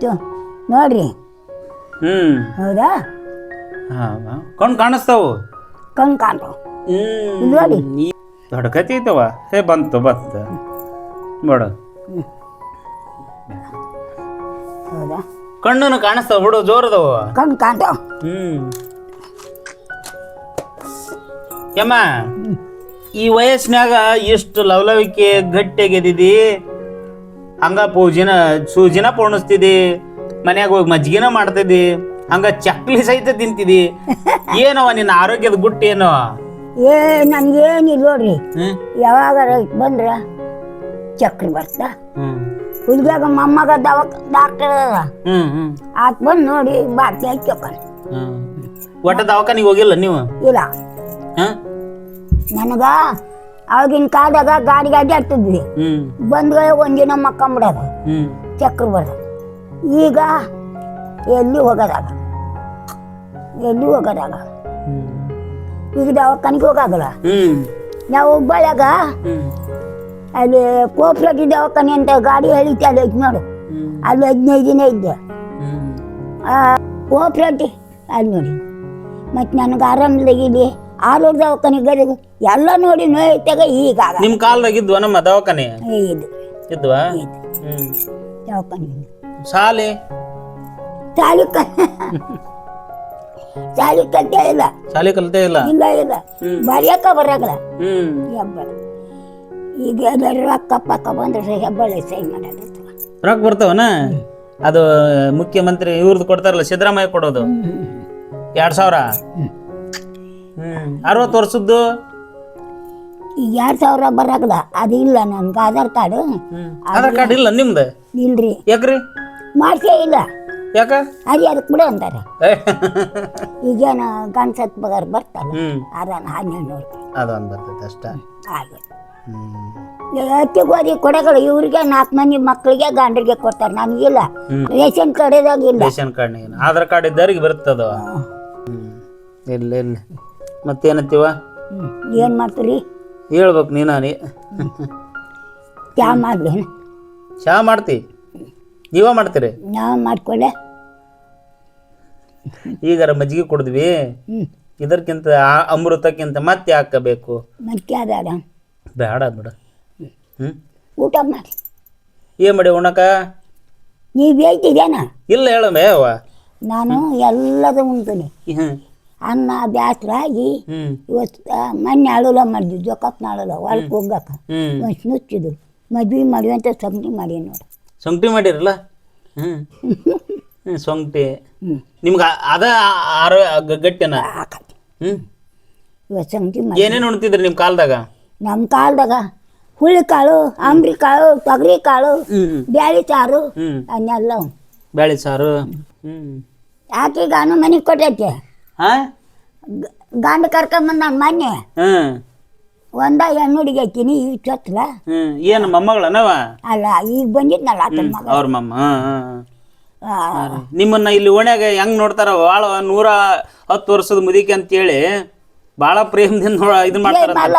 ಚು ನೋಡ್ರಿ. ಹ್ಮ್. ಹೌದಾ? ಹಾಂ ಕಣ್ ಕಾಣಿಸ್ತಾವು? ಕಣ್ ಕಾಣ್ತಾವ. ನೋಡಿ. ಐತವ ಹೇ ಬಂತು ಬಂತು. ನೋಡು. ಹೌದಾ? ಕಣ್ಣನು ಕಾಣಿಸ್ತಾವ. ಬಿಡು ಜೋರದವ. ಕಣ್ ಕಾಣ್ತಾವ. ಹ್ಮ್. ಯಮ್ಮ ಈ ವಯಸ್ಸಿನಾಗ ಎಷ್ಟು ಲವಲವಿಕೆ ಗಟ್ಟಿಯಾಗಿದ್ದಿದಿ ಹಂಗ ಪೂಜಿನ ಸೂಜಿನ ಪೋಣಿಸ್ತಿದ್ದಿ ಮನ್ಯಾಗ ಹೋಗಿ ಮಜ್ಜಿಗೆನ ಮಾಡ್ತಿದ್ದಿ ಹಂಗ ಚಕ್ಲಿ ಸಹಿತ ತಿಂತಿದಿ ಏನವ ನಿನ್ನ ಆರೋಗ್ಯದ ಗುಟ್ಟು ಏನೋ? ಏ ನನ್ಗೇನಿಲ್ಲ ನೋಡ್ರಿ. ಹ್ಮ್. ಯಾವಾಗ ಬಂದ್ರ ಚಕ್ರ ಬರ್ತಾ. ಹ್ಮ್. ಮಮ್ಮಗ ಮೊಮ್ಮಗ ದವಾಖ ಡಾಕ್ಟರ್ ಅದ ಹ್ಮ್ ಹ್ಮ್. ಆತ್ ಬಂದು ನೋಡಿ ಬಾಟ್ಲಿ ಹಾಕ್ಯಕೊಂಡ್ ಹ್ಮ್. ಒಟ್ಟ ದವಾಖಾನಿಗೆ ಹೋಗಿಲ್ಲ ನೀವು? ಇಲ್ಲ. ಹ? ನನಗ ಅವಾಗಿನ ಕಾಲದಾಗ ಗಾಡಿ ಗಾಡಿ ಆಡ್ತಿದ್ವಿ ಬಂದ್ಗಳೇ ಒಂದಿನ ಮಕ್ಕಂಬಿಡೋದು. ಚಕ್ರ ಬರೋದು ಈಗ ಎಲ್ಲಿ ಹೋಗೋದಾಗ? ಎಲ್ಲಿ ಹೋಗೋದಾಗ? ಈಗ ದವಾಖಾನಿಗೆ ಹೋಗಾಗಲ್ಲ? ನಾವು ಹುಬ್ಬಳ್ಳಿಯಾಗ ಅಲ್ಲಿ ಕೋಪ್ರಗಿ ದವಾಖಾನೆ ಅಂತ ಗಾಡಿ ಹೇಳಿತ್ತೆ ಅಲ್ಲಿ ನೋಡು. ಅಲ್ಲಿ ಹದಿನೈದು ದಿನ ಇದ್ದೆ. ಕೋಪ್ರೇಟಿ ಅಲ್ಲಿ ನೋಡಿ. ಮತ್ತು ನನಗೆ ಆರಾಮಿಲ್ಲಾಗಿದೆ ಆರೋಗ್ಯ ದವಾಖಾನೆ ಗದಗ ಎಲ್ಲ ನೋಡಿ ನೋಯ್ತಾಗ ಈಗ ನಿಮ್ಮ ಕಾಲದಾಗ ಕಾಲ್ದಾಗಿದ್ವ ನಮ್ಮ ದವಾಖಾನೆ? ಇದು ಇದ್ವಾ. ಇದು ಹ್ಮ್. ದವಾಖಾನೆ ಶಾಲೆ? ಸಾಲಿ ಶಾಲೆ ಸಾಲಿ ಕಲ್ತೇ ಇಲ್ಲ. ಶಾಲೆ ಕಲ್ತೇ ಇಲ್ಲ? ಇಲ್ಲ ಇಲ್ಲ. ಹ್ಮ್. ಬರೆಯಕ್ಕ ಬರಾಗಲ್ಲ. ಹೆಬ್ಬಳ. ಈಗ ರೊಕ್ಕ ಪಕ್ಕ ಬಂದ್ರೆ ಹೆಬ್ಬಳ ಸೈ ಮಾಡೋದು ರೊಕ್ಕ ಬರ್ತಾವನ? ಅದು ಮುಖ್ಯಮಂತ್ರಿ ಇವ್ರದ್ದು ಕೊಡ್ತಾರಲ್ಲ ಸಿದ್ದರಾಮಯ್ಯ ಕೊಡೋದು. ಎರಡು ಸಾವಿರ? ಹ್ಮ್. ಅರವತ್ತು ವರ್ಷದ್ದು? ಈಗ ಎರಡು ಸಾವಿರ ಬರಕದ. ಅದು ಇಲ್ಲ ನನ್ಗೆ ಆಧಾರ್ ಕಾರ್ಡ್. ಆಧಾರ್ ಕಾರ್ಡ್ ಇಲ್ಲ ನಿಮ್ದು? ಇಲ್ರಿ. ಯಾಕ್ರಿ? ಮಾಡ್ಸೇ ಇಲ್ಲ. ಯಾಕ? ಅದು ಅದಕ್ಕೆ ಬಿಡು ಅಂತಾರೆ. ಈಗೇನು ಗಂಡ್ಸತ್ ಬಗಾರ ಬರ್ತಲ್ಲ ಹ್ಮ್. ಅದನ್ನ ಹನ್ನೆರಡು ನೂರು ಅದೊಂದು ಬರ್ತೈತೆ ಅಷ್ಟೇ. ಹ್ಮ್. ಹತ್ತಿ ಗೋಧಿ ಕೊಡಗಳು. ಇವ್ರಿಗೆ ನಾಲ್ಕು ಮಂದಿ ಮಕ್ಕಳಿಗೆ ಗಂಡರಿಗೆ ಕೊಡ್ತಾರೆ. ನಮಗಿಲ್ಲ ರೇಷನ್ ಕಾರ್ಡ್ ಇಲ್ಲ ರೇಷನ್ ಕಾರ್ಡ್ ಆಧಾರ್ ಕಾರ್ಡ್ ಇದ್ದವ್ರಿಗೆ ಬರ್ತದ ಇಲ್ಲ ಇಲ್ಲ. ಮತ್ತೇನತ್ತೀವ? ಏನು ಮಾಡ್ತೀರಿ? ಹೇಳ್ಬೇಕು ನೀನು ನೀ ಚಾ ಮಾಡಲಿ ಚಾ ಮಾಡ್ತಿ? ನೀವ ಮಾಡ್ತೀರಿ? ನಾವು ಮಾಡ್ಕೊಳ್ಳೆ ಈಗಾರ ಮಜ್ಜಿಗೆ ಕುಡಿದ್ವಿ. ಇದಕ್ಕಿಂತ ಅಮೃತಕ್ಕಿಂತ ಮತ್ತೆ ಹಾಕಬೇಕು. ಮತ್ತೆ ಬೇಡ ಬಿಡ. ಹ್ಞೂ ಊಟ ಮಾಡಿ. ಏನು ಮಾಡಿ ಉಣಕ ನೀವು ಹೇಳ್ತಿದ್ಯಾನ? ಇಲ್ಲ ಹೇಳಮ್ಮ ನಾನು ಎಲ್ಲದ ಉಣ್ತೀನಿ. ಅನ್ನ ಬ್ಯಾಸ್ರ ಆಗಿ ಇವತ್ತು ಮೊನ್ನೆ ಅಳುಲ ಮಾಡಿದ್ವಿ ಜೋಕಪ್ನ ಅಳುಲ ಹೊಲಕ್ಕೆ ಹೋಗಕ್ಕ ಒಂದು ನುಚ್ಚಿದ್ರು ಮದ್ವೆ ಮಾಡಿ ಅಂತ ಸೊಂಟಿ ಮಾಡಿ ನೋಡಿ. ಸೊಂಗಟಿ ಮಾಡಿರಲ್ಲ? ಹ್ಞೂ ಸೊಂಗಟಿ ಹ್ಞೂ ನಿಮ್ಗೆ ಅದ ಆರೋ ಗಟ್ಟಿನ? ಹಾಕತ್ತೆ ಹ್ಮ್. ಇವತ್ತು ಸೊಂಟಿ ಮಾಡಿ. ಏನೇನು ಉಣ್ತಿದ್ರಿ ನಿಮ್ಮ ಕಾಲದಾಗ? ನಮ್ಮ ಕಾಲದಾಗ ಹುಳಿ ಕಾಳು ಅಂಬ್ರಿ ಕಾಳು ತೊಗರಿ ಕಾಳು ಬ್ಯಾಳಿ ಸಾರು ಅನ್ನೆಲ್ಲ ಬ್ಯಾಳಿ ಸಾರು? ಹ್ಞೂ ಯಾಕೆ ಗಾನು ಮನೆಗೆ ಕೊಟ್ಟೈತೆ? ಹಾ? ಗಂಡ ಕರ್ಕೊಂಡ್ ನಾನು ಮೊನ್ನೆ. ಹ್ಮ್ ಒಂದ ಹೆಣ್ಣು ಹುಡುಗಿ ಹಾಕಿನಿ ಈಗ ಚೊತ್ತಲ ಹ್ಮ್. ಏನು ಮೊಮ್ಮಗಳನವ? ಅಲ್ಲ ಈಗ ಬಂದಿದ್ನಲ್ಲ ಆತನ ಮಗ ಅವ್ರ ಮಮ್ಮ. ಆ, ನಿಮ್ಮನ್ನ ಇಲ್ಲಿ ಓಣ್ಯಾಗ ಹೆಂಗ್ ನೋಡ್ತಾರ? ಭಾಳ ನೂರ ಹತ್ತು ವರ್ಷದ ಮುದಿಕೆ ಅಂತೇಳಿ ಭಾಳ ಪ್ರೇಮದಿಂದ ನೋ ಇದನ್ನ ಮಾಡ್ತಾರ ಅಲ್ಲ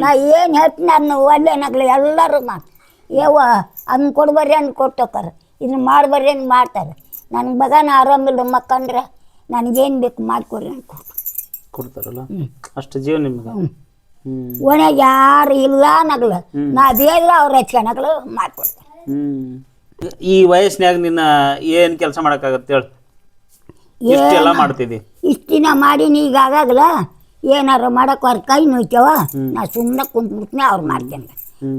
ನಾ ಏನು ಹೇಳ್ತೀನಿ ನಾನು ಒಳ್ಳೆ ನಗ್ಲಿ ಎಲ್ಲರೂ ಮಾತು. ಏವ ಅದನ್ನ ಕೊಡ್ಬರ್ರಿ ಅಂತ ಕೊಟ್ಟೋಕಾರ. ಇದನ್ನ ಮಾಡ್ಬರ್ರಿ ಅಂತ ಮಾಡ್ತಾರೆ. ನನ್ನ ಮಗನ ಆರಾಮಿಲ್ಲ ಮಕ್ಕಂದ್ರೆ ನನಗೇನು ಬೇಕು ಮಾಡಿಕೊಡ್ರಿ ಅಂತ ಕೊಡ್ತಾರಲ್ಲ? ಅಷ್ಟು ಜೀವ ನಿಮ್ಗೆ? ಓಣ್ಯಾಗ ಯಾರು ಇಲ್ಲ ನಗ್ಲ. ನಾ ಅದೇ ಇಲ್ಲ ಅವ್ರ ಹಚ್ಕೊನಗ್ಲು ಮಾಡ್ಕೊಡ್ತಾರೆ. ಈ ವಯಸ್ಸಿನಾಗ ನಿನ್ನ ಏನು ಕೆಲಸ ಮಾಡೋಕ್ಕಾಗತ್ತೆ ಹೇಳು? ಇಷ್ಟೆಲ್ಲ ಮಾಡ್ತಿದ್ದಿ. ಇಷ್ಟು ದಿನ ಮಾಡೀನಿ ಈಗ ಆಗಾಗಲ್ಲ ಏನಾರು ಮಾಡಕ್ಕೆ ಅವ್ರ ಕೈ ನೋಯ್ತೇವ? ನಾ ಸುಮ್ಮನೆ ಕುಂತ್ಬಿಟ್ನೆ ಅವ್ರು ಮಾಡ್ತೇನೆ.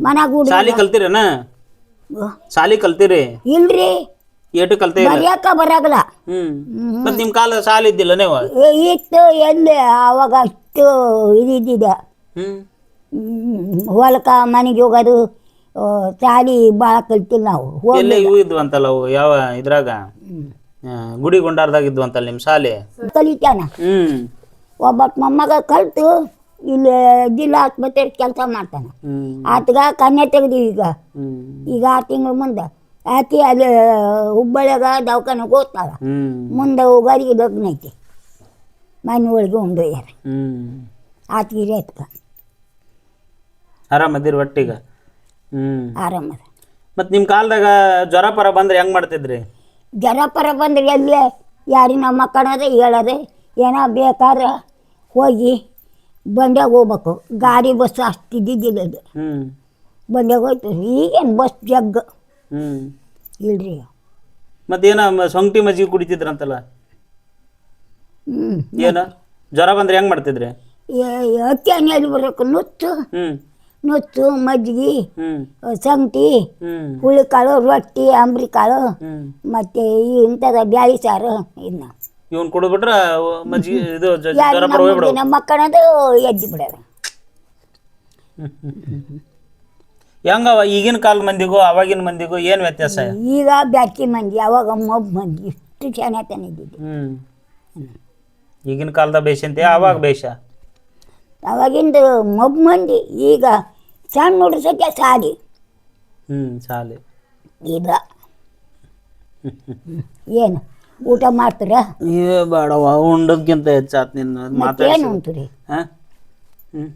ಮನ್ಯಾಗ ಹುಡುಗ ಶಾಲಿ ಕಲ್ತಿರೇನ? ಶಾಲಿ ಕಲ್ತಿರಿ? ಇಲ್ರಿ. ಏಟು ಕಲ್ತೇ ಇಲ್ಲ. ಬರೆಯಕ್ಕ ಬರಾಗಲ್ಲ. ಹ್ಮ್. ಮತ್ ನಿಮ್ ಕಾಲ ಸಾಲ ಇದ್ದಿಲ್ಲ ನೀವು? ಏ, ಇತ್ತು ಎಲ್ಲಿ ಅವಾಗ ಅಷ್ಟು ಇದಿದ್ದಿದೆ ಹ್ಮ್. ಹ್ಮ್, ಹೊಲಕ ಮನೆಗೆ ಹೋಗೋದು ಆ, ಶಾಲಿ ಭಾಳ ಕಲ್ತಿಲ್ಲ ನಾವು. ಹೋಗ್- ಎಲ್ಲೇ ಇವು ಇದ್ವಂತಲ್ಲ ಅವು? ಯಾವ ಇದ್ರಾಗ? ಆ, ಗುಡಿ ಗುಂಡಾರದಾಗ ಇದ್ವಂತಲ್ಲ ನಿಮ್ ಶಾಲೆ? ಕಲಿತಾನ ಹ್ಮ್. ಒಬ್ಬಟ್ ಮೊಮ್ಮಗ ಕಲ್ತು ಇಲ್ಲಿ ಜಿಲ್ಲಾ ಆಸ್ಪತ್ರೆ ಕೆಲಸ ಮಾಡ್ತಾನ. ಹ್ಮ್. ಆತಗ ಕನ್ಯಾ ತೆಗ್ದು ಈಗ. ಹ್ಮ್. ಈಗ ಆರು ತಿಂಗಳ ಮುಂದೆ. ಆಕಿ ಅಲ್ಲಿ ಹುಬ್ಬಳ್ಳಿಯಾಗ ದವಾಖಾನೆಗೆ ಓದ್ತಾಳ ಮುಂದೆ ಹೋಗೋರಿಗೆ ಲಗ್ನ ಐತಿ ಮನೆ ಒಳಗೆ ಉಂಡೋಯ್ಯಾರ ಹ್ಮ್. ಆತಿಗೆ ಎತ್ಕ ಆರಾಮದಿರಿ ಒಟ್ಟಿಗ? ಆರಾಮ ಆರಾಮದ ಮತ್ತು ನಿಮ್ಮ ಕಾಲದಾಗ ಜ್ವರ ಪರ ಬಂದ್ರೆ ಹೆಂಗೆ ಮಾಡ್ತಿದ್ರಿ? ಜ್ವರ ಪರ ಬಂದ್ರೆ ಎಲ್ಲಿ? ಯಾರಿ ನಮ್ಮ ಕಣದ ಹೇಳದೆ ಏನೋ ಬೇಕಾದ್ರೆ ಹೋಗಿ ಬಂಡ್ಯಾಗ ಹೋಗ್ಬೇಕು. ಗಾಡಿ ಬಸ್ ಅಷ್ಟು ಇದ್ದಿದ್ದಿಲ್ಲ ಅದು. ಹ್ಮ್. ಬಂಡ್ಯಾಗ ಹೋಯ್ತು. ಈಗೇನು ಬಸ್ ಜಗ್ ಹ್ಮ್. ಇಲ್ರಿ. ಮತ್ತೇನ ಮ- ಸೊಂಟಿ ಮಜ್ಜಿಗೆ ಕುಡಿತಿದ್ರಂತಲ್ಲ? ಹ್ಞೂ ಏನ? ಜ್ವರ ಬಂದ್ರೆ ಹೆಂಗ್ ಮಾಡ್ತಿದ್ರಿ? ಅಕ್ಕಿ ಎಲ್ಲಿ ಬರಬೇಕು ನುಚ್ಚು ಹ್ಮ್. ನುಚ್ಚು ಮಜ್ಜಿಗೆ ಹ್ಮ್. ಸಂಗಟಿ ಹ್ಮ್. ಹುಳಿಕಾಳು ರೊಟ್ಟಿ ಅಂಬ್ರಿ ಕಾಳು ಹ್ಮ್. ಮತ್ತು ಈ ಇಂಥದ ಬ್ಯಾಳಿ ಸಾರು ಇನ್ನು. ಇವನ್ ಕೊಡ್ಬಿಟ್ರ ಮಜ್ಜಿಗೆ ಇದು ಜ- ಯಾರು ಜ್ವರ ಬರ ಹೋಗ್ಬಿಡು ನಮ್ಮ ಮಕ್ಕಳದು ಎದ್ದು ಬಿಡೋದು. ಹೆಂಗವ ಈಗಿನ ಕಾಲ ಮಂದಿಗೂ ಅವಾಗಿನ ಮಂದಿಗೂ ಏನ್ ವ್ಯತ್ಯಾಸ? ಈಗ ಬ್ಯಾಕಿ ಮಂದಿ ಅವಾಗ ಮೊಬ್ ಮಂದಿ ಇಷ್ಟು ಚೆನ್ನಾಗಿ ಇದ್ದಿದ್ದು. ಹ್ಮ್. ಈಗಿನ ಕಾಲದ ಬೇಷ ಅಂತೆ ಅವಾಗ ಬೇಷ ಅವಾಗಿಂದ ಮೊಬ್ ಮಂದಿ ಈಗ ಸಣ್ಣ ಸತ್ಯ ಸಾಲಿ. ಹ್ಮ್ ಸಾಲಿ. ಈಗ. ಏನು ಊಟ ಮಾಡ್ತೀರ? ಏ ಬೇಡವ ಉಂಡದ್ಕಿಂತ ಹೆಚ್ಚಾತ್ ನಿನ್ನ ಮಾತಾಡ್ಸಿ. ಏನಂತೀರಿ ಹ್ಮ್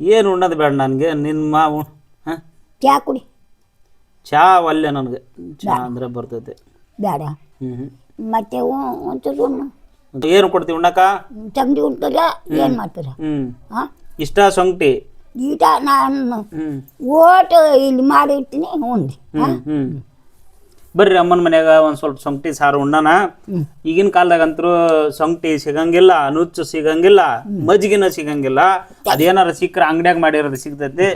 ಏನು ಉಣ್ಣದು ಬೇಡ ನನಗೆ ನಿನ್ನ ಮಾವು ಹಾಂ? ಚಾ ಕುಡಿ. ಚಾ ಒಲ್ಲೆ ನನಗೆ. ಚಾ ಅಂದ್ರೆ ಬರ್ತೈತೆ. ಬೇಡ ಹ್ಞೂ ಮತ್ತೆ ಒಂಚೂರು ಉಣ್ಣು. ಏನು ಕೊಡ್ತೀವಿ ಉಣ್ಣಕ್ಕ? ಚಂಗಡಿ ಉಂಟಲ್ಲ ಏನು ಮಾಡ್ತೀರ? ಹ್ಞೂ ಹಾಂ? ಇಷ್ಟ ಸೊಂಗ್ಟಿ ಈಟ ನಾನು ಓಟ್ ಇಲ್ಲಿ ಮಾಡಿರ್ತೀನಿ ಉಂಡು. ಹ್ಞೂ ಹ್ಞೂ ಬರ್ರಿ ಅಮ್ಮನ ಮನ್ಯಾಗ ಒಂದು ಸ್ವಲ್ಪ ಸೊಂಗ್ಟಿ ಸಾರು ಉಣ್ಣನ ಈಗಿನ ಕಾಲದಾಗಂತರೂ ಸೊಂಗ್ಟಿ ಸಿಗಂಗಿಲ್ಲ ನುಚ್ಚು ಸಿಗಂಗಿಲ್ಲ ಮಜ್ಜಿಗೆನ ಸಿಗಂಗಿಲ್ಲ. ಅದೇನಾರ ಸಿಕ್ಕ್ರ ಅಂಗಡಿಯಾಗ ಮಾಡಿರೋದು ಸಿಗ್ತೈತಿ.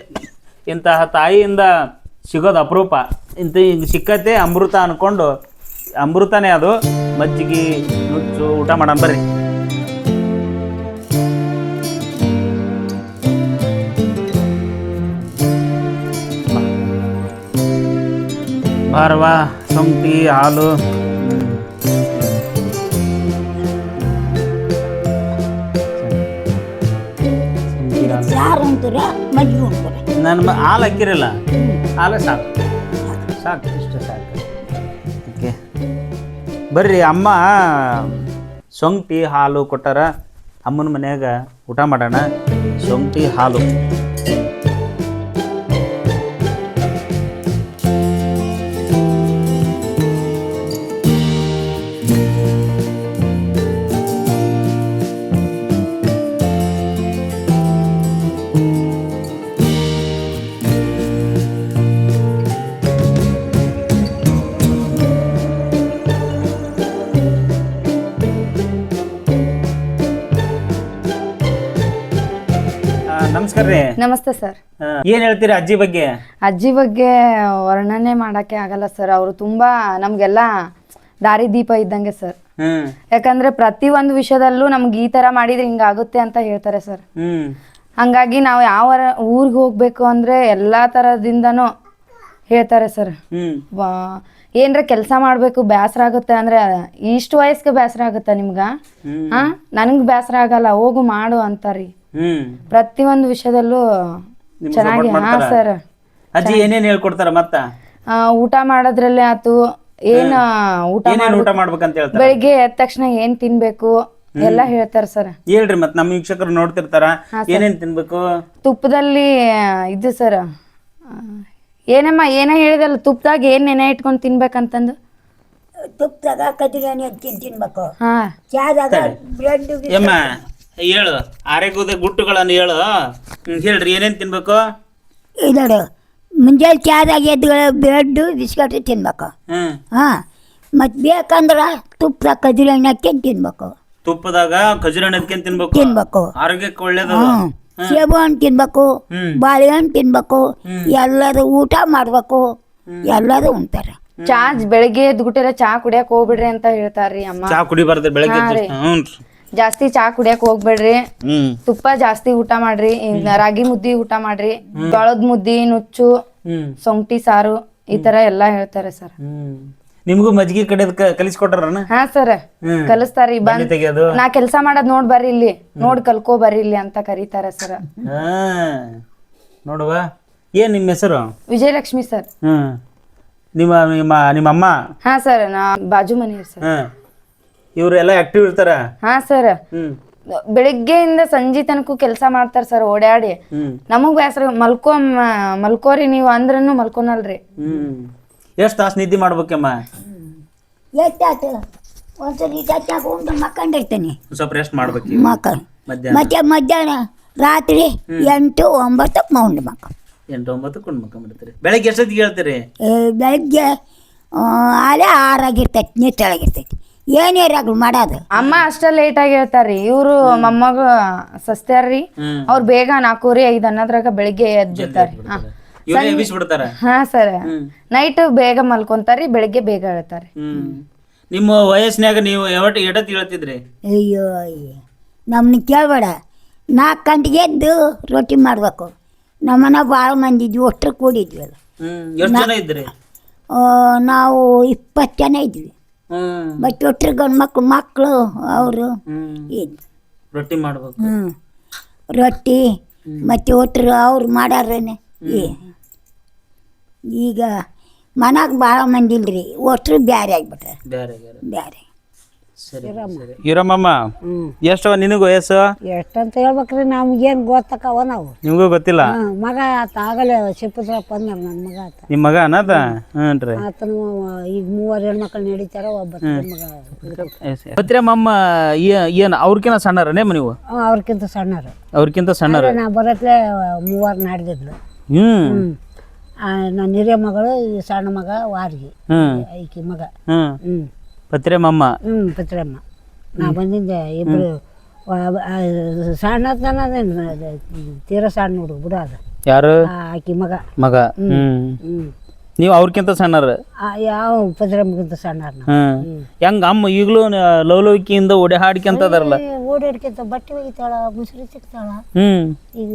ಇಂತಹ ತಾಯಿಯಿಂದ ಸಿಗೋದು ಅಪರೂಪ. ಇಂಥ ಹಿಂಗೆ ಸಿಕ್ಕತ್ತೆ ಅಮೃತ ಅನ್ಕೊಂಡು ಅಮೃತನೇ ಅದು. ಮಜ್ಜಿಗೆ ನುಚ್ಚು ಊಟ ಮಾಡೋಣ ಬರ್ರಿ. ಬಾರವಾ ಸೊಂಟಿ ಹಾಲು. ನನ್ನ ಹಾಲು ಹಾಕಿರಲ್ಲ? ಹಾಲು ಸಾಕು. ಸಾಕು ಇಷ್ಟು ಸಾಕು. ಓಕೆ ಬರ್ರಿ ಅಮ್ಮ ಸೊಂಟಿ ಹಾಲು ಕೊಟ್ಟಾರ. ಅಮ್ಮನ ಮನ್ಯಾಗ ಊಟ ಮಾಡೋಣ. ಸೊಂಟಿ ಹಾಲು. ನಮಸ್ತೆ ಸರ್. ಏನ್ ಹೇಳ್ತೀರಾ ಅಜ್ಜಿ ಬಗ್ಗೆ? ಅಜ್ಜಿ ಬಗ್ಗೆ ವರ್ಣನೆ ಮಾಡಕ್ಕೆ ಆಗಲ್ಲ ಸರ್. ಅವರು ತುಂಬಾ ನಮ್ಗೆಲ್ಲ ದಾರಿ ದೀಪ ಇದ್ದಂಗೆ ಸರ್. ಹ್ಮ್ ಯಾಕಂದ್ರೆ ಪ್ರತಿ ಒಂದು ವಿಷಯದಲ್ಲೂ ನಮ್ಗೆ ಈ ತರ ಮಾಡಿದ್ರೆ ಹಿಂಗಾಗುತ್ತೆ ಅಂತ ಹೇಳ್ತಾರೆ ಸರ್. ಹ್ಮ್. ಹಂಗಾಗಿ ನಾವು ಯಾವ ಊರಿಗೆ ಹೋಗ್ಬೇಕು ಅಂದ್ರೆ ಎಲ್ಲಾ ತರದಿಂದನೂ ಹೇಳ್ತಾರೆ ಸರ್. ಹ್ಮ್. ಏನ್ರ ಕೆಲಸ ಮಾಡ್ಬೇಕು ಬೇಸರ ಆಗುತ್ತೆ ಅಂದ್ರೆ ಇಷ್ಟು ವಯಸ್ಸಿಗೆ ಬೇಸರ ಆಗುತ್ತಾ ನಿಮ್ಗ? ಹ ನನಗ್ ಬೇಸರ ಆಗಲ್ಲ ಹೋಗು ಮಾಡು ಅಂತಾರಿ. ಪ್ರತಿಯೊಂದು ವಿಷಯದಲ್ಲೂ ನಿಮ್ಗ್ ಚೆನ್ನಾಗಿ ಹಾ? ಸರ್ ಅಜ್ಜಿ ಏನೇನ್ ಹೇಳ್ಕೊಡ್ತಾರ ಮತ್ತ? ಆ, ಊಟ ಮಾಡೋದ್ರಲ್ಲೇ ಆತು. ಏನ್ ಊಟ ಏನೇನ್ ಊಟ ಮಾಡ್ಬೇಕಂತ ಹೇಳ್ತಾರೆ? ಬೆಳಿಗ್ಗೆ ಎದ್ದ ತಕ್ಷಣ ಏನ್ ತಿನ್ಬೇಕು? ಎಲ್ಲ ಹೇಳ್ತಾರ ಸರ್ ಹೇಳ್ರಿ ಮತ್ ನಮ್ಮ ವೀಕ್ಷಕರು ನೋಡ್ತಿರ್ತಾರ. ಏನೇನ್ ತಿನ್ಬೇಕು? ತುಪ್ಪದಲ್ಲಿ ಇದು ಸರ್ ಏನಮ್ಮ ಏನೇ ಹೇಳಿದಲ್ಲ ತುಪ್ಪದಾಗ ಏನ್ ನೆನೆ ಇಟ್ಕೊಂಡು ತಿನ್ಬೇಕಂತಂದು? ತುಪ್ಪದಾಗ ಕದಿರಾಣಿ ತಿನ್ ತಿನ್ಬೇಕು. ಹಾ. ಚಾದಾಗ ಬ್ರೆಡ್ ಹೇಳು ಆರೋಗ್ಯದ ಗುಟ್ಟುಗಳನ್ನು ಹೇಳು. ಹೇಳ್ರಿ ಏನೇನ್ ತಿನ್ಬೇಕು? ನೋಡು ಮುಂಜಾನೆ ಚಾದಾಗ ಎದ್ದು ಬ್ರೆಡ್ಡು ಬಿಸ್ಕಟ್ ತಿನ್ಬೇಕು. ಹ್ಮ್. ಹಾಂ ಮತ್ತು ಬೇಕಂದ್ರೆ ತುಪ್ಪದಾಗ ಹಣ್ಣು ಹಾಕ್ಯಂಡು ತಿನ್ಬೇಕು. ತುಪ್ಪದಾಗ ಖಜುರ ತಿನ್ಬೇಕು? ತಿನ್ಬೇಕು. ಆರೋಗ್ಯಕ್ಕೆ ಒಳ್ಳೇದು ಹ್ಞೂ ಸೇಬು ಹಣ್ಣು ತಿನ್ಬೇಕು ಹ್ಮ್. ಬಾಳೆಹಣ್ಣು ತಿನ್ಬೇಕು ಎಲ್ಲರೂ ಊಟ ಮಾಡ್ಬೇಕು ಎಲ್ಲರೂ ಉಣ್ತಾರೆ. ಚಾ ಬೆಳಿಗ್ಗೆ ಎದ್ಗುಟ್ಟೆಲ್ಲ ಚಾ ಕುಡಿಯಕ್ ಹೋಗ್ಬಿಡ್ರಿ ಅಂತ ಹೇಳ್ತಾರ್ರಿ ಅಮ್ಮ. ಚಾ ಕುಡಿಬಾರ್ದು ಬೆಳಗ್ಗೆ ಹಾ. ಹ್ಞೂ ಜಾಸ್ತಿ ಚಾ ಕುಡಿಯಕ್ ಹೋಗ್ಬೇಡ್ರಿ. ತುಪ್ಪ ಜಾಸ್ತಿ ಊಟ ಮಾಡ್ರಿ ರಾಗಿ ಮುದ್ದಿ ಊಟ ಮಾಡ್ರಿ ಜೋಳದ ಮುದ್ದಿ ನುಚ್ಚು ಸೊಂಟಿ ಸಾರು ಈ ತರ ಎಲ್ಲಾ ಹೇಳ್ತಾರೆ ಸರ್. ನಿಮಗೂ ಮಜ್ಜಿಗೆ ಕಡೆ ಕಲಿಸ್ಕೊಟ್ರ ಹಾ ಸರ್. ಕಲಿಸ್ತಾರಿ ಬಂದ್ ನಾ ಕೆಲ್ಸ ಮಾಡೋದ್ ನೋಡ್ ಬರ್ರಿ ಇಲ್ಲಿ. ನೋಡ್ ಕಲ್ಕೋ ಬರ್ರಿ ಇಲ್ಲಿ ಅಂತ ಕರೀತಾರ ಸರ್. ನೋಡುವ. ಏನ್ ನಿಮ್ಮ ಹೆಸರು? ವಿಜಯಲಕ್ಷ್ಮಿ ಸರ್. ಹ್ಮ್. ನಿಮ್ಮ ನಿಮ್ಮ ಅಮ್ಮ? ಹಾ ಸರ್ ನಾ ಬಾಜು ಮನೆಯವ್ರು ಸರ್. ಇವರೆಲ್ಲ ಆಕ್ಟಿವ್ ಇರ್ತಾರ? ಹಾ ಸರ್. ಹ್ಮ್. ಬೆಳಿಗ್ಗೆಯಿಂದ ಸಂಜೆ ತನಕ ಕೆಲಸ ಮಾಡ್ತಾರ ಸರ್ ಓಡಾಡಿ. ಹ್ಮ್. ನಮಗ್ ಬೇಸರ ಮಲ್ಕೋ ಮಲ್ಕೋರಿ ನೀವು ಅಂದ್ರನು ಮಲ್ಕೊನಲ್ರಿ. ಹ್ಮ್. ಎಷ್ಟು ತಾಸು ನಿದ್ದೆ ಮಾಡ್ಬೇಕಮ್ಮ? ಎಷ್ಟಾಯ್ತು ಒಂದ್ಸರಿ ಚಚ್ಚಾಕ ಉಂಡು ಮಕ್ಕಂಡಿರ್ತೀನಿ ಸ್ವಲ್ಪ ರೆಸ್ಟ್ ಮಾಡ್ಬೇಕು ಮಕ್ಕಳು ಮಧ್ಯಾಹ್ನ. ಮತ್ತೆ ಮಧ್ಯಾಹ್ನ ರಾತ್ರಿ ಎಂಟು ಒಂಬತ್ತಕ್ಕೆ ಮೌಂಡು ಮಕ್ಕ ಎಂಟು ಒಂಬತ್ತು ಕೊಂಡು ಬೆಳಿಗ್ಗೆ ಬೆಳಗ್ಗೆ ಎಷ್ಟೊತ್ತಿಗೆ ಹೇಳ್ತೀರಿ? ಬೆಳಗ್ಗೆ ಅಲ್ಲೇ ಆರಾಗಿರ್ತೈತಿ ನಿಟ್ಟಳಾಗಿರ್ತೈತಿ ಏನೇ ರಾಗ್ಲು ಮಾಡೋದು ಅಮ್ಮ ಅಷ್ಟೇ ಲೇಟ್ ಆಗಿ ಹೇಳ್ತಾರ್ರಿ. ಇವ್ರು ಮೊಮ್ಮಗ ಸಸ್ತಾರ್ರಿ ಅವ್ರು ಬೇಗ ನಾಲ್ಕೂರಿ ಐದು ಅನ್ನೋದ್ರಾಗ ಬೆಳಿಗ್ಗೆ ಎದ್ದು ಬಿಡ್ತಾರ್ರಿ ಹಾ. ಇವರೇ ಎಬ್ಬಿಸ್ಬಿಡ್ತಾರ. ಹಾ ಸರ್. ನೈಟ್ ಬೇಗ ಮಲ್ಕೊಂತಾರಿ ಬೆಳಿಗ್ಗೆ ಬೇಗ ಹೇಳ್ತಾರೆ ಹ್ಮ್. ನಿಮ್ಮ ವಯಸ್ಸಿನಾಗ ನೀವು ಯಾವಟ್ ಎಡತ್ ಹೇಳ್ತಿದ್ರಿ? ಅಯ್ಯೋ ಅಯ್ಯೋ. ನಮ್ಮನ್ನ ಕೇಳಬೇಡ. ನಾಲ್ಕು ಗಂಟೆಗೆ ಎದ್ದು ರೊಟ್ಟಿ ಮಾಡಬೇಕು. ನಮ್ಮನ್ನ ಭಾಳ ಮಂದಿ ಇದ್ವಿ ಒಟ್ಟು ಕೂಡಿದ್ವಿ ಹ್ಮ್. ಎಷ್ಟು ಜನ ಇದ್ರಿ? ಆ, ನಾವು ಇಪ್ಪತ್ತು ಜನ ಇದ್ವಿ. ಮತ್ತು ಒಟ್ಟರು ಗಂಡು ಮಕ್ಕಳು ಮಕ್ಕಳು ಅವರು ಇದು. ರೊಟ್ಟಿ ಮಾಡ್ಬೇಕು. ಹ್ಞೂ ರೊಟ್ಟಿ ಮತ್ತು ಒಟ್ಟರು ಅವ್ರು ಮಾಡಾರೇನೆ ಈಗ ಮನಾಗ ಭಾಳ ಮಂದಿ ಇಲ್ರಿ ಒಟ್ಟರು ಬ್ಯಾರೆ ಆಗ್ಬಿಟ್ರೆ. ಬ್ಯಾರೆ. ಬ್ಯಾರೆ. ಇರಮ್ಮಮ್ಮ ಎಷ್ಟವ ನಿನಗೂ ವಯಸ್ಸು? ಎಷ್ಟಂತ ಹೇಳ್ಬೇಕ್ರಿ ನಮ್ಗೇನ್ ಗೊತ್ತಕ್ಕವ ನಾವು. ನಿಮಗೂ ಗೊತ್ತಿಲ್ಲ? ಹಾ, ಮಗ ಆತ ಆಗಲೇ ಶಿಪುತ್ರಪ್ಪ ಅಂದ್ರ ನನ್ನ ಮಗ ಆತ. ನಿಮ್ಮ ಮಗ ಅನ್ನದ ಹ್ಞೂ ಆತನು ಈಗ ಮೂವರು ಹೆಣ್ಮಕ್ಳು ನಡೀತಾರ ಒಬ್ಬ ಮಗ ಪತ್ರಿಯಮ್ಮ ಏನು ಅವ್ರಕಿನ ಸಣ್ಣರನೇ ನೀವು? ಅವ ಅವ್ರಕ್ಕಿಂತ ಸಣ್ಣರು. ಅವ್ರಕ್ಕಿಂತ ಸಣ್ಣರು. ನಾ ಬರತ್ಲೆ ಮೂವರು ನಾಡ್ದಿದ್ಲು. ಹ್ಮ್. ನನ್ನ ಹಿರಿಯ ಮಗಳು ಈ ಸಣ್ಣ ಮಗ ವಾರ್ಗಿ. ಹ್ಮ್. ಐಕಿ ಮಗ. ಹ್ಮ್. ಹ್ಞೂ ಪತ್ರಿಯಮ್ಮ ಹ್ಞೂ ಪತ್ರಮ್ಮ. ನಾ ಬಂದಿದ್ದೆ ಇಬ್ಬರು ಸಣ್ಣ ತೀರ ಸಣ್ಣ ಹುಡುಗ ಬಿಡು ಅದು. ಯಾರು? ಆ, ಆಕಿ ಮಗ. ಮಗ. ಹ್ಮ್ ನೀವು ಅವ್ರಕ್ಕಿಂತ ಸಣ್ಣರ? ಯಾವ ಪತ್ರಮ್ಮಗಿಂತ ನಾವು. ಹ್ಮ್. ಹೆಂಗ ಅಮ್ಮ ಈಗಲೂ ಲವಲವಿಕೆಯಿಂದ ಓಡಿ ಹಾಡ್ಕೊಂತದಾರಲ್ಲ ಓಡಾಡ್ಕೊಂತ ಬಟ್ಟೆ ಒಗಿತಾಳ ಮುಸುರಿ ಸಿಗ್ತಾಳ ಹ್ಮ್. ಈಗ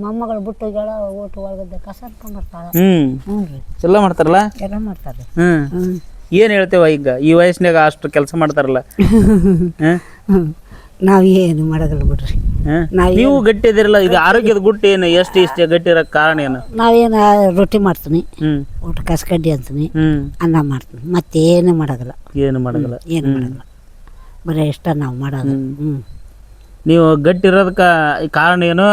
ಮೊಮ್ಮಗಳು ಬಿಟ್ಟು ಹೋಗ್ಯಾಳ ಓಟು ಒಳಗದ ಕಸ ಬರ್ತಾಳ. ಹ್ಮ್. ಹ್ಞೂ ರೀ. ಎಲ್ಲ ಮಾಡ್ತಾರಲ್ಲ? ಎಲ್ಲ ಮಾಡ್ತಾರೆ. ಹ್ಮ್. ಹ್ಞೂ ಏನ್ ಹೇಳ್ತೇವ ಈಗ? ಈ ವಯಸ್ಸಿನಾಗ ಅಷ್ಟು ಕೆಲಸ ಮಾಡ್ತಾರಲ್ಲ. ಹಾಂ? ನಾವು ಏನು ಮಾಡೋದಿಲ್ಲ ಬಿಡ್ರಿ. ಹಾಂ? ನಾವ್ ನೀವು ಗಟ್ಟಿ ಇದಿರಲ್ಲ ಈಗ ಆರೋಗ್ಯದ ಗುಟ್ಟು ಏನು ಎಷ್ಟು ಇಷ್ಟೇ ಗಟ್ಟಿ ಇರೋಕೆ ಕಾರಣ ಏನು? ನಾವೇನು ರೊಟ್ಟಿ ಮಾಡ್ತೀನಿ ಊಟ ಕಸ್ಕಡ್ಡಿ ಅಂತೀನಿ ಹ್ಞೂ ಅನ್ನ ಮಾಡ್ತೀನಿ ಮತ್ತೇನು ಮಾಡೋದಿಲ್ಲ. ಏನು ಮಾಡೋದಿಲ್ಲ. ಏನು ಮಾಡೋದಿಲ್ಲ. ಬರೀ ಇಷ್ಟ ನಾವು ಮಾಡೋದು. ಹ್ಞೂ ನೀವು ಗಟ್ಟಿ ಇರೋದಕ್ಕೆ ಕಾರಣ ಏನು?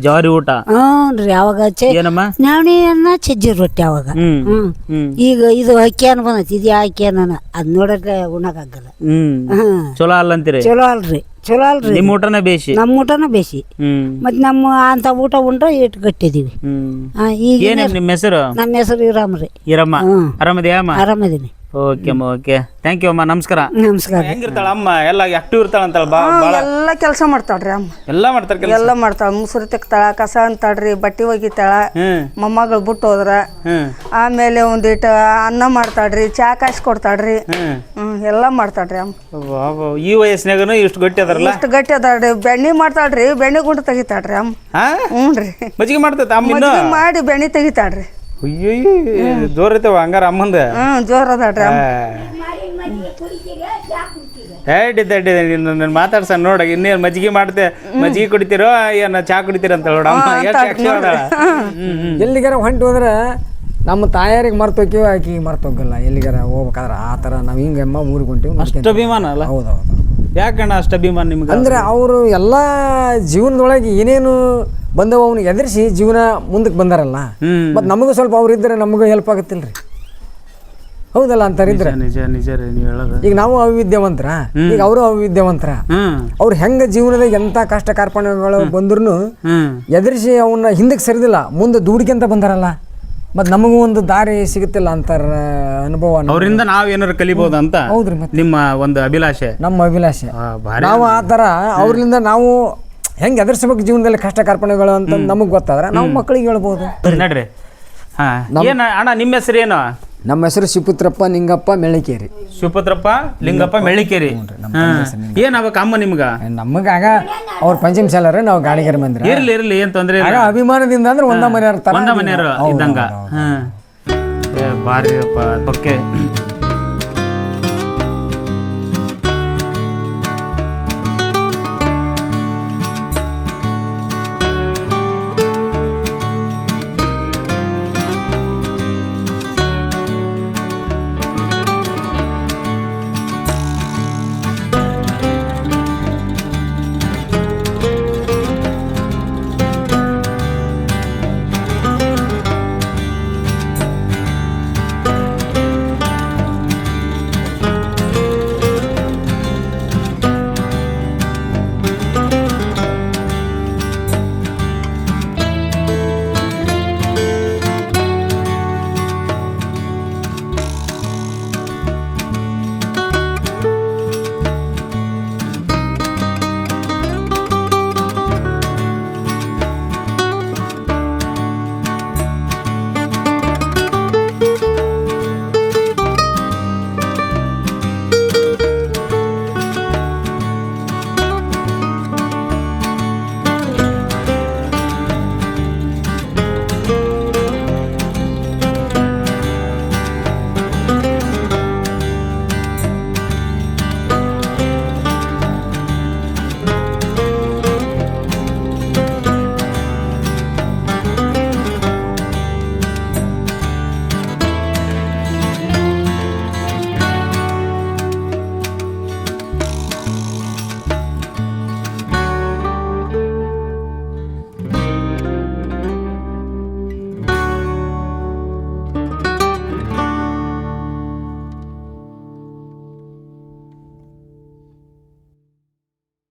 ಜವಾರಿ ಊಟ? ಹ್ಞೂನ್ರಿ ಯಾವಾಗ ಅವಾಗ ಚೆ ಏನಮ್ಮ? ನವಣಿ ಅನ್ನ ಸಜ್ಜಿ ರೊಟ್ಟಿ ಅವಾಗ. ಹ್ಮ್ ಹ್ಮ್. ಈಗ ಇದು ಅಕ್ಕಿ ಅನ್ನ ಬಂದೈತಿ ಇದು ಅಕ್ಕಿ ಅನ್ನ ಅದ್ ನೋಡಕ್ಕೆ ಉಣ್ಣಕ್ಕಾಗಲ್ಲ. ಹ್ಮ್. ಹ್ಮ್ ಚಲೋ ಅಲ್ಲಂತೀರಿ? ಚಲೋ ಅಲ್ರಿ ಚಲೋ ಅಲ್ರಿ. ನಿಮ್ಮ ಊಟನ ಬೇಸಿ ನಮ್ಮ ಊಟನ ಬೇಸಿ ಹ್ಮ್. ಮತ್ತು ನಮ್ಮ ಅಂತ ಊಟ ಉಂಡ್ರೆ ಇಟ್ ಕಟ್ಟಿದೀವಿ. ಹ್ಮ್. ಆ, ಈಗ ಏನೇ ನಿಮ್ಮ ಹೆಸರು? ನಮ್ಮ ಹೆಸರು ಇರಾಮ್ರಿ ಈರಮ್ಮ ಹ್ಮ್. ಆರಾಮದಿಯಮ್ಮ ಆರಾಮದೀನಿ. ಓಕೆ ಅಮ್ಮ ಓಕೆ ಥ್ಯಾಂಕ್ ಯು ಅಮ್ಮ. ನಮಸ್ಕಾರ. ನಮಸ್ಕಾರ. ಹೆಂಗಿರ್ತಾಳ ಅಮ್ಮ? ಎಲ್ಲ ಆಕ್ಟಿವ್ ಇರ್ತಾಳ ಅಂತಳ ಬಾ ಬಾಳ. ಎಲ್ಲ ಕೆಲಸ ಮಾಡ್ತಾಳ್ರಿ ಅಮ್ಮ. ಎಲ್ಲ ಮಾಡ್ತಾರ ಕೆಲಸ? ಎಲ್ಲ ಮಾಡ್ತಾಳ. ಮುಸುರಿ ತೆಗ್ತಾಳ ಕಸ ಅಂತಾಳ್ರಿ ಬಟ್ಟೆ ಒಗಿತಾಳ ಮೊಮ್ಮಗಳು ಬಿಟ್ಟು ಹೋದ್ರ. ಆಮೇಲೆ ಒಂದಿಟ್ಟು ಅನ್ನ ಮಾಡ್ತಾಳ್ರಿ ಚಾ ಕಾಯಿಸಿ ಕೊಡ್ತಾಳ್ರಿ. ಹ್ಮ್. ಎಲ್ಲ ಮಾಡ್ತಾಳ್ರಿ ಅಮ್ಮ. ಈ ವಯಸ್ಸಿನಾಗನು ಇಷ್ಟು ಗಟ್ಟಿ ಅದಾರಲ್ಲ? ಇಷ್ಟು ಗಟ್ಟಿ ಅದಾಳ್ರಿ. ಬೆಣ್ಣೆ ಮಾಡ್ತಾಳ್ರಿ. ಬೆಣ್ಣೆ ಗುಂಡ ತೆಗಿತಾಳ್ರಿ ಅಮ್ಮ. ಹ್ಞೂ ರೀ ಮಜ್ಜಿಗೆ ಮಾಡ್ತೈತೆ ಮಾಡಿ ಬೆಣ್ಣೆ ತೆಗಿತಾಳ್ರಿ. ಅಯ್ಯೋ ಜೋರ್ ಐತವ ಹಂಗಾರ ಅಮ್ಮಂದ? ಹ್ಞೂ ಜೋರ್ ನಿನ್ನ ಮಾತಾಡ್ಸ ನೋಡ ಇನ್ನೇನು ಮಜ್ಜಿಗೆ ಮಾಡ್ತೆ ಮಜ್ಜಿಗೆ ಕುಡಿತೀರೋ ಏನ ಚಾ ಕುಡಿತೀರ ಅಂತ ನೋಡ ಎಲ್ಲಿಗಾರ ಹೊಂಟು ಹೋದ್ರೆ ನಮ್ಮ ತಾಯಾರಿಗೆ ಮರ್ತೋಕಿವ ಆಕಿ ಮರ್ತೋಗಲ್ಲ ಎಲ್ಲಿಗಾರ ಹೋಗ್ಬೇಕಾದ್ರೆ ಆ ಥರ ನಾವು ಹಿಂಗೆ ಅಮ್ಮ ಊರಿಗೆ ಹೊಂಟಿವಿ ಅಷ್ಟು ಅಭಿಮಾನ ಅಲ್ಲ? ಹೌದೌದು. ಯಾಕಣ್ಣ ಅಷ್ಟು ಅಭಿಮಾನ ನಿಮ್ಗೆ? ಅಂದ್ರೆ ಅವರು ಎಲ್ಲ ಜೀವನದೊಳಗೆ ಏನೇನು ಬಂದವ ಅವ್ನಿಗೆ ಎದುರಿಸಿ ಜೀವನ ಮುಂದಕ್ಕೆ ಬಂದಾರಲ್ಲ. ಮತ್ತೆ ನಮಗೂ ಸ್ವಲ್ಪ ಅವ್ರು ಇದ್ದರೆ ನಮಗೂ ಹೆಲ್ಪ್ ಆಗುತ್ತಿಲ್ಲ ರೀ ಹೌದಲ್ಲ ಅಂತಾರಿದ್ರೆ? ನಿಜ ನಿಜ ರೀ ನೀವು ಹೇಳೋದು. ಈಗ ನಾವು ಅವಿದ್ಯಾವಂತರ ಈಗ ಅವರು ಅವಿದ್ಯಾವಂತರ ಅವ್ರು ಹೆಂಗ ಜೀವನದಾಗ ಎಂತ ಕಷ್ಟ ಕಾರ್ಪಣ್ಯಗಳು ಬಂದ್ರು ಎದುರಿಸಿ ಅವನ್ನ ಹಿಂದಕ್ಕೆ ಸರಿದಿಲ್ಲ ಮುಂದೆ ದುಡ್ಕೊಂತ ಬಂದಾರಲ್ಲ. ಮತ್ ನಮಗೂ ಒಂದು ದಾರಿ ಸಿಗುತ್ತಿಲ್ಲ ಅಂತಾರ ಅನುಭವ ಅವರಿಂದ ನಾವ್ ಏನಾರು ಕಲಿಬಹುದು ಅಂತ ಹೌದ್ರಿ ಮತ್ತೆ. ನಿಮ್ಮ ಒಂದು ಅಭಿಲಾಷೆ. ನಮ್ಮ ಅಭಿಲಾಷೆ. ನಾವು ಆ ತರ ಅವ್ರಿಂದ ನಾವು ಹೆಂಗೆ ಎದುರಿಸ್ಬೇಕು ಜೀವನದಲ್ಲಿ ಕಷ್ಟ ಕಾರ್ಪಣ್ಯಗಳು ಅಂತ ನಮಗೆ ಗೊತ್ತಾದ್ರೆ ನಾವು ಮಕ್ಕಳಿಗೆ ಹೇಳ್ಬೋದು. ನಡ್ರಿ. ಹಾ ಏನ ಅಣ್ಣ ನಿಮ್ಮ ಹೆಸರು ಏನು? ನಮ್ಮ ಹೆಸರು ಶಿಪುತ್ರಪ್ಪ ನಿಂಗಪ್ಪ ಮೆಳಿಕೇರಿ. ಶಿಪುತ್ರಪ್ಪ ಲಿಂಗಪ್ಪ ಮೆಳಿಕೇರಿ. ಹಾ. ಏನ್ ಆಗ್ಬೇಕು ಅಮ್ಮ ನಿಮ್ಗ? ನಮಗಾಗ ಅವ್ರ ಪಂಚಮ ಶಾಲರ ನಾವು ಗಾಡಿಗೆರೆ ಬಂದ್ರೆ ಇರ್ಲಿ ಇರ್ಲಿ ಏನ್ ತೊಂದ್ರೆ ಆಗ ಅಭಿಮಾನದಿಂದ ಅಂದ್ರೆ ಒಂದ ಮನೆ ಒಂದ ಮನೆಯವರು ಇದ್ದಂಗ. ಹಾ ಭಾರಿ ಅಪ್ಪ ಓಕೆ